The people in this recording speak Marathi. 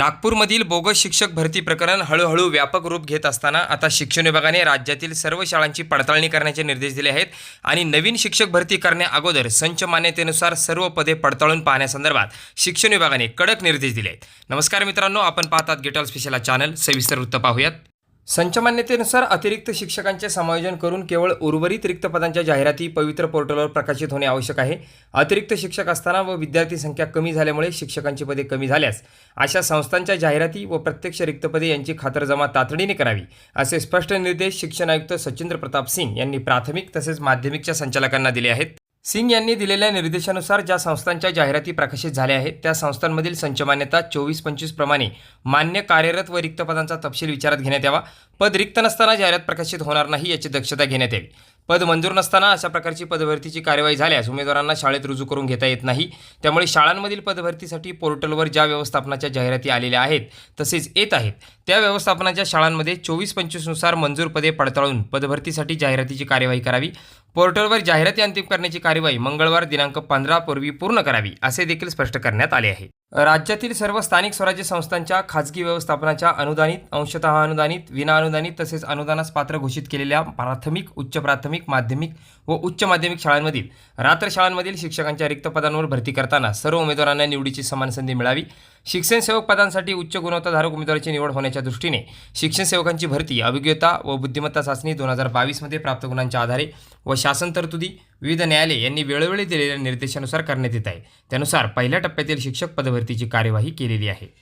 नागपूरमधील बोगस शिक्षक भरती प्रकरण हळूहळू व्यापक रूप घेत असताना आता शिक्षण विभागाने राज्यातील सर्व शाळांची पडताळणी करण्याचे निर्देश दिले आहेत आणि नवीन शिक्षक भरती करण्या अगोदर संच मान्यतेनुसार सर्व पदे पडताळून पाहण्यासंदर्भात शिक्षण विभागाने कडक निर्देश दिले आहेत. नमस्कार मित्रांनो आपण पाहतात गेटॉल स्पेशल चॅनल सविस्तर वृत्त पाहूयात. संचमान्यतेनुसार अतिरिक्त शिक्षकांचे समायोजन करून केवळ उर्वरित रिक्त पदांच्या जाहिराती पवित्र पोर्टलवर प्रकाशित होणे आवश्यक आहे. अतिरिक्त शिक्षक असताना व विद्यार्थी संख्या कमी झाल्यामुळे शिक्षकांची पदे कमी झाल्यास अशा संस्थांच्या जाहिराती व प्रत्यक्ष रिक्त पदे यांची खातरजमा तातडीने करावी असे स्पष्ट निर्देश शिक्षण आयुक्त सचिंद्र प्रताप सिंग यांनी प्राथमिक तसेच माध्यमिकच्या संचालकांना दिले आहेत. सिंग यांनी दिलेल्या निर्देशानुसार ज्या संस्थांच्या जाहिराती प्रकाशित झाल्या आहेत त्या संस्थांमधील संचमान्यता चोवीस पंचवीस प्रमाणे मान्य कार्यरत व रिक्त पदांचा तपशील विचारात घेण्यात यावा. पद रिक्त नसताना जाहिरात प्रकाशित होणार नाही याची दक्षता घेण्यात यावी. पद मंजूर नसताना अशा प्रकारची पदभरतीची कार्यवाही झाल्यास उमेदवारांना शाळेत रुजू करून घेता येत नाही. त्यामुळे शाळांमधील पदभरतीसाठी पोर्टलवर ज्या व्यवस्थापनाच्या जाहिराती आलेल्या आहेत तसेच येत आहेत त्या व्यवस्थापनाच्या शाळांमध्ये चोवीस पंचवीसनुसार मंजूर पदे पडताळून पदभरतीसाठी जाहिरातीची कार्यवाही करावी. पोर्टलवर जाहिराती अंतिम करण्याची कार्यवाही मंगळवार दिनांक पंधरा पूर्वी पूर्ण करावी असे देखील स्पष्ट करण्यात आले आहे. राज्यातील सर्व स्थानिक स्वराज्य संस्थांच्या खाजगी व्यवस्थापनाच्या अनुदानित अंशतः अनुदानित विनाअनुदानित तसेच अनुदानास पात्र घोषित केलेल्या प्राथमिक उच्च प्राथमिक माध्यमिक व उच्च माध्यमिक शाळांमधील रात्र शाळांमधील शिक्षकांच्या रिक्त पदांवर भरती करताना सर्व उमेदवारांना निवडीची समान संधी मिळावी. शिक्षण सेवक पदांसाठी उच्च गुणवत्ताधारक उमेदवाराची निवड होण्याच्या दृष्टीने शिक्षण सेवकांची भरती अभिज्ञता व बुद्धिमत्ता चाचणी दोन हजार बावीसमध्ये प्राप्त गुणांच्या आधारे व शासन तरतुदी विविध न्यायालय यांनी वेळोवेळी दिलेल्या निर्देशानुसार करण्यात येत आहे. त्यानुसार पहिल्या टप्प्यातील शिक्षक पदभरतीची कार्यवाही केलेली आहे.